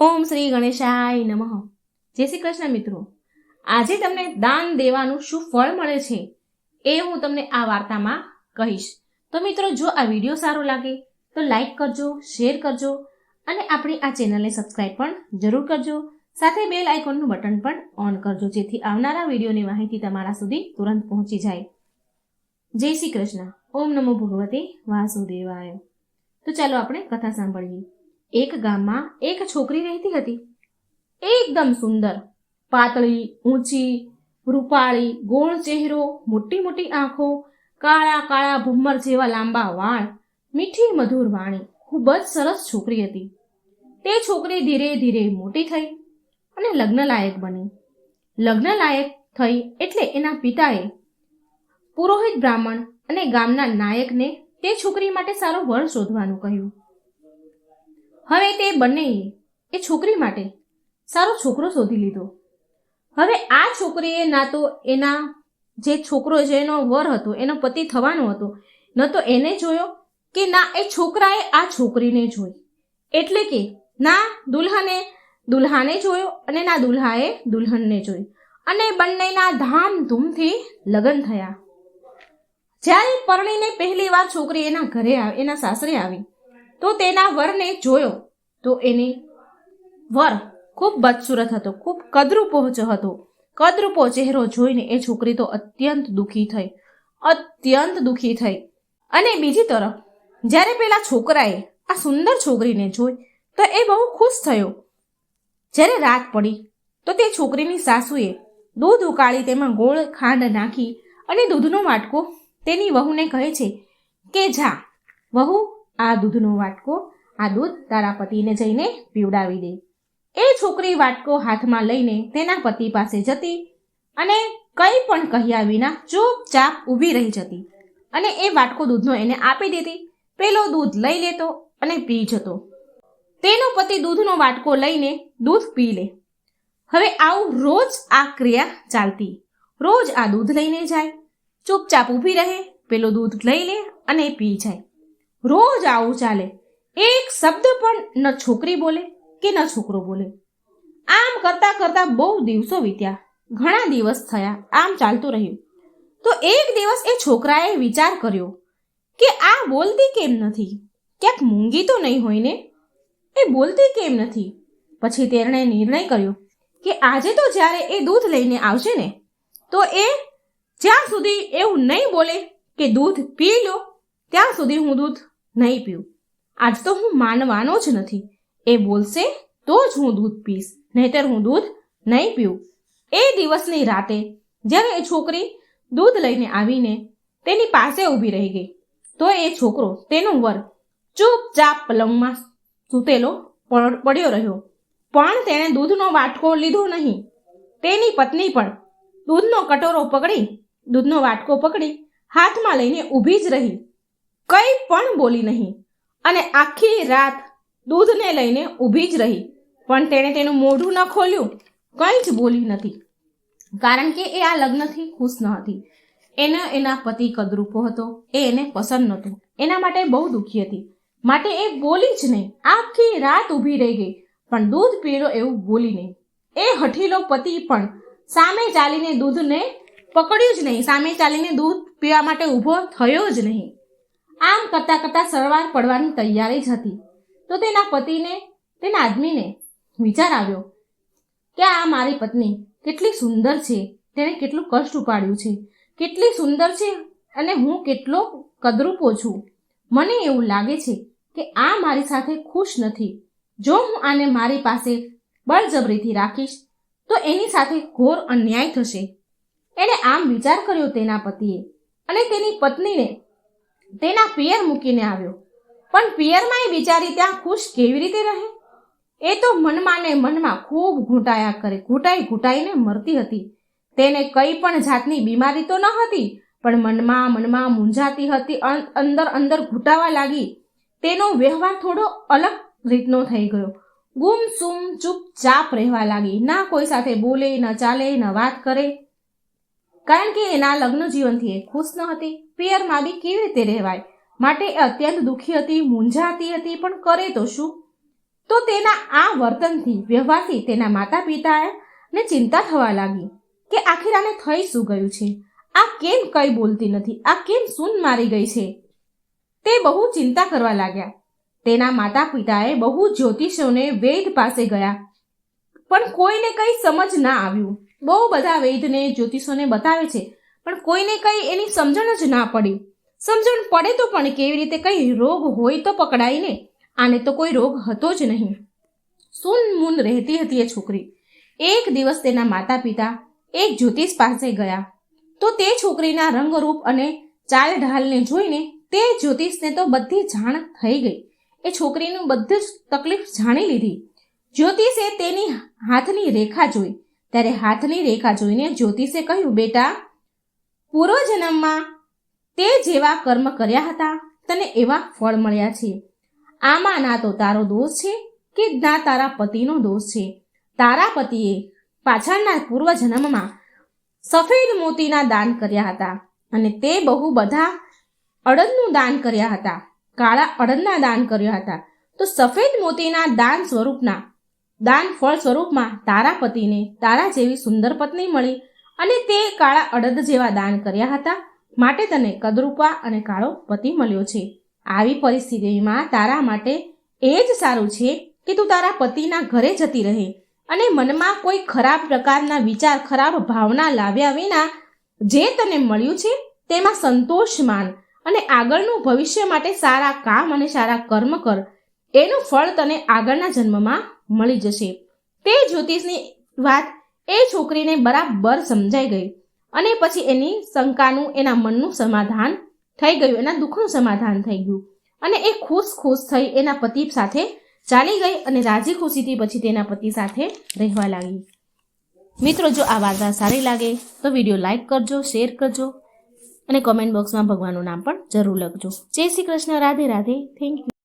ઓમ શ્રી ગણેશાય નમઃ. જય શ્રી કૃષ્ણ મિત્રો. આજે તમને દાન દેવાનું શું ફળ મળે છે એ હું તમને આ વાર્તામાં કહીશ. તો મિત્રો, જો આ વીડિયો સારો લાગે, તો લાઈક કરજો, શેર કરજો અને આપણી આ ચેનલને સબસ્ક્રાઈબ પણ જરૂર કરજો. સાથે બેલ આઇકોનનું બટન પણ ઓન કરજો, જેથી આવનારા વિડીયોની માહિતી તમારા સુધી તુરંત પહોંચી જાય. જય શ્રી કૃષ્ણ. ઓમ નમો ભગવતે વાસુદેવાય. તો ચાલો આપણે કથા સાંભળીએ. એક ગામમાં એક છોકરી રહેતી હતી. એકદમ સુંદર. પાતળી, ઊંચી, રૂપાળી, ગોળ ચહેરો, મોટી મોટી આંખો, કાળા કાળા ભૂમર જેવા લાંબા વાળ, મીઠી મધુર વાણી. ખૂબ જ સરસ છોકરી હતી. તે છોકરી ધીરે ધીરે મોટી થઈ અને લગ્ન લાયક બની. લગ્ન લાયક થઈ એટલે એના પિતાએ પુરોહિત બ્રાહ્મણ અને ગામના નાયકને તે છોકરી માટે સારો વર શોધવાનું કહ્યું. હવે તે બંનેએ એ છોકરી માટે સારો છોકરો શોધી લીધો. હવે આ છોકરીએ ના તો એના જે છોકરો જેનો વર હતો, એનો પતિ થવાનો હતો, ન તો એને જોયો કે ના, એ છોકરાએ આ છોકરીને જોઈ. એટલે કે ના, દુલ્હને, દુલ્હાને જોયો અને ના, દુલ્હાએ દુલ્હનને જોઈ. અને બંનેના ધામધૂમથી લગ્ન થયા. જ્યારે પરણીને પહેલી વાર છોકરી એના ઘરે આવી એના સાસરે આવી તો તેના વરને જોયો તો એને વર ખૂબ બદસુરત હતો, ખૂબ કદરૂપો હતો. કદરૂપો ચહેરો જોઈને એ છોકરી તો અત્યંત દુઃખી થઈ, અત્યંત દુઃખી થઈ. અને બીજી તરફ, જ્યારે પેલા છોકરાએ આ સુંદર છોકરીને જોઈ, તો એ બહુ ખુશ થયો. જ્યારે રાત પડી, તો તે છોકરીની સાસુએ દૂધ ઉકાળી તેમાં ગોળ ખાંડ નાખી અને દૂધનો વાટકો તેની વહુને કહે છે કે, જા, વહુ આ દૂધનો વાટકો, આ દૂધ તારા પતિને જઈને પીવડાવી દે. એ છોકરી વાટકો હાથમાં લઈને તેના પતિ પાસે જતી અને કંઈ પણ કહ્યા વિના ચૂપચાપ ઊભી રહી જતી અને એ વાટકો દૂધનો એને આપી દેતી. પેલો દૂધ લઈ લેતો અને પી જતો. તેનો પતિ દૂધનો વાટકો લઈને દૂધ પી લે. હવે આવું રોજ આ ક્રિયા ચાલતી. રોજ આ દૂધ લઈને જાય. ચૂપચાપ ઊભી રહે, પેલો દૂધ લઈ લે અને પી જાય. રોજ આવું ચાલે. એક શબ્દ પણ ન છોકરી બોલે કે ન છોકરો બોલે. આમ કરતા કરતા બહુ દિવસો વીત્યા. ઘણા દિવસ થયા, આમ ચાલતું રહ્યું. તો એક દિવસ એ છોકરાએ વિચાર કર્યો કે આ બોલતી કેમ નથી? ક્યાંક મૂંગી તો નહીં હોય ને? એ બોલતી કેમ નથી? પછી તેણે નિર્ણય કર્યો કે આજે તો જ્યારે એ દૂધ લઈને આવશે ને, તો એ જ્યાં સુધી એવું નહીં બોલે કે દૂધ પી લો, ત્યાં સુધી હું દૂધ નહીં પીવું. આજ તો હું માનવાનો જ નથી. એ બોલશે, તો જ હું દૂધ પીશ નહીતર હું દૂધ નહીં પીવું. એ દિવસની રાતે, જ્યારે એ છોકરી દૂધ લઈને આવીને તેની પાસે ઊભી રહી ગઈ, તો એ છોકરો તેનો વર ચૂપચાપ પલંગમાં સૂતેલો પડ- પડ્યો રહ્યો. પણ તેણે દૂધનો વાટકો લીધો નહીં. તેની પત્ની પણ દૂધનો કટોરો પકડી, દૂધનો વાટકો પકડી, હાથમાં લઈને ઊભી જ રહી. કંઈ પણ બોલી નહીં. અને આખી રાત દૂધને લઈને ઊભી જ રહી. પણ તેણે તેનું મોઢું ન ખોલ્યું. કંઈ જ બોલી નથી. કારણ કે એ આ લગ્નથી ખુશ ન હતી. એને એના પતિ કદરૂપો હતો. એ એને પસંદ નહોતો. એના માટે બહુ દુઃખી હતી. માટે એ બોલી જ નહીં. આખી રાત ઊભી રહી ગઈ. પણ દૂધ પીરો એવું બોલી નહીં. એ હઠીલો પતિ પણ સામે ચાલીને દૂધને પકડ્યું જ નહીં. સામે ચાલીને દૂધ પીવા માટે ઊભો થયો જ નહીં. આમ કરતાં કરતાં સરવાર પડવાની તૈયારી જ હતી. તો તેના પતિને, તેના આદમીને વિચાર આવ્યો કે આ મારી પત્ની કેટલી સુંદર છે, તેણે કેટલું કષ્ટ ઉપાડ્યું છે. કેટલી સુંદર છે અને હું કેટલો કદરૂપો છું. મને એવું લાગે છે કે આ મારી સાથે ખુશ નથી. જો હું આને મારી પાસે બળજબરીથી રાખીશ, તો એની સાથે ઘોર અન્યાય થશે. એણે આમ વિચાર કર્યો તેના પતિએ અને તેની પત્નીને તેના પિયર મૂકીને આવ્યો. પણ પિયરમાં એ બિચારી ત્યાં ખુશ કેવી રીતે રહે? એ તો મનમાં ને મનમાં ખૂબ ઘૂંટાયા કરે. ઘૂંટાઈ ઘૂંટાઈને મરતી હતી. તેને કંઈ પણ જાતની બીમારી તો ન હતી, પણ મનમાં મનમાં મૂંઝાતી હતી અંદર અંદર ઘૂંટાવા લાગી. તેનો વ્યવહાર થોડો અલગ રીતનો થઈ ગયો. ગુમસુમ ચૂપચાપ રહેવા લાગી. ના કોઈ સાથે બોલે, ન ચાલે, ન વાત કરે. કારણ કે એના લગ્ન જીવનથી એ ખુશ ન હતી. પિયરમાં બી કેવી રીતે રહેવાય? માટે એ અત્યંત દુઃખી હતી, મૂંઝાતી હતી, પણ કરે તો શું? તો તેના આ વર્તનથી, વ્યવહારથી તેના માતા પિતાને ચિંતા થવા લાગી કે આખીર આને થઈ શું ગયું છે? આ કેમ કઈ બોલતી નથી? આ કેમ સૂન મારી ગઈ છે? તે બહુ ચિંતા કરવા લાગ્યા. તેના માતા પિતાએ બહુ જ્યોતિષોને વેદ પાસે ગયા, પણ કોઈને કંઈ સમજ ના આવ્યું. બહુ બધા વૈદને, જ્યોતિષોને બતાવે છે, પણ કોઈને કંઈ એની સમજણ જ ના પડી સમજણ પડે તો પણ કેવી રીતે કંઈ રોગ હોય તો પકડાય ને? આને તો કોઈ રોગ હતો જ નહીં. સૂન મૂન રહેતી હતી એ છોકરી. એક દિવસ તેના માતા પિતા એક જ્યોતિષ પાસે ગયા. તો તે છોકરીના રંગરૂપ અને ચાલ ઢાલને જોઈને તે જ્યોતિષને તો બધી જાણ થઈ ગઈ. એ છોકરીનું બધું જ તકલીફ જાણી લીધી. જ્યોતિષે તેની હાથની રેખા જોઈ. ત્યારે હાથની રેખા જોઈને જ્યોતિષે કહ્યું, બેટા, પૂર્વજન્મમાં તે જેવા કર્મ કર્યા હતા, તને એવા ફળ મળ્યા છે. આમાં ના તો તારો દોષ છે કે ના તારા પતિનો દોષ છે. તારા પતિએ પાછળના પૂર્વજન્મમાં સફેદ મોતીના દાન કર્યા હતા અને તે બહુ બધા અડદનું દાન કર્યા હતા, કાળા અડદના દાન કર્યા હતા. તો સફેદ મોતીના દાન સ્વરૂપના દાન ફળ સ્વરૂપમાં તારા પતિને તારા જેવી સુંદર પત્ની મળી અને તે કાળા અડદ જેવા દાન કર્યા હતા. માટે તને કદરૂપા અને કાળો પતિ મળ્યો છે. આવી પરિસ્થિતિમાં તારા માટે એ જ સારું છે કે તું તારા પતિના ઘરે જતી રહે અને મનમાં કોઈ ખરાબ પ્રકારના વિચાર, ખરાબ ભાવના લાવ્યા વિના જે તને મળ્યું છે તેમાં સંતોષ માન અને આગળનું ભવિષ્ય માટે સારા કામ અને સારા કર્મ કર. એનું ફળ તને આગળના જન્મમાં મળી જશે. તે જ્યોતિષની વાત એ છોકરીને બરાબર સમજાઈ ગઈ અને પછી એની શંકાનું, એના મનનું સમાધાન થઈ ગયું, એના દુઃખનું સમાધાન થઈ ગયું. અને એ ખુશ ખુશ થઈ એના પતિ સાથે ચાલી ગઈ અને રાજી ખુશીથી પછી તેના પતિ સાથે રહેવા લાગી. મિત્રો, જો આ વાર્તા સારી લાગે તો વીડિયો લાઈક કરજો, શેર કરજો અને કોમેન્ટ બોક્સમાં ભગવાનનું નામ પણ જરૂર લખજો. જય શ્રી કૃષ્ણ, રાધે રાધે. Thank you